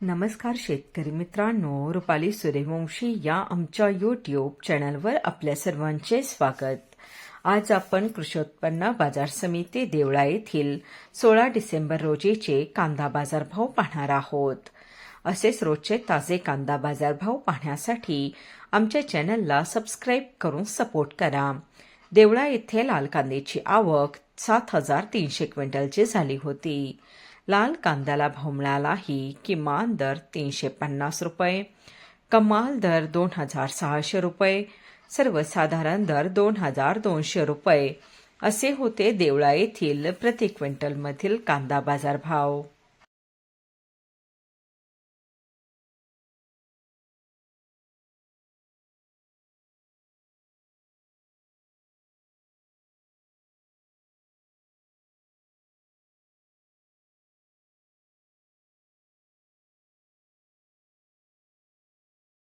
नमस्कार शेतकरी मित्रांनो रुपाली सूर्यवंशी या आमच्या यूट्यूब चॅनलवर आपल्या सर्वांचे स्वागत. आज आपण कृषी उत्पन्न बाजार समिती देवळा येथील सोळा डिसेंबर रोजीचे कांदा बाजारभाव पाहणार आहोत. असेच रोजचे ताजे कांदा बाजारभाव पाहण्यासाठी आमच्या चॅनलला सबस्क्राईब करून सपोर्ट करा. देवळा येथे लाल कांद्याची आवक सात हजार तीनशे क्विंटलची झाली होती. लाल कांद्याला भाव मिळालाही किमान दर तीनशे पन्नास रुपये. कमाल दर दोन हजार सहाशे रुपये. सर्वसाधारण दर दोन हजार दोनशे रुपये. असे होते देवळा येथील प्रति क्विंटलमधील कांदा बाजार भाव.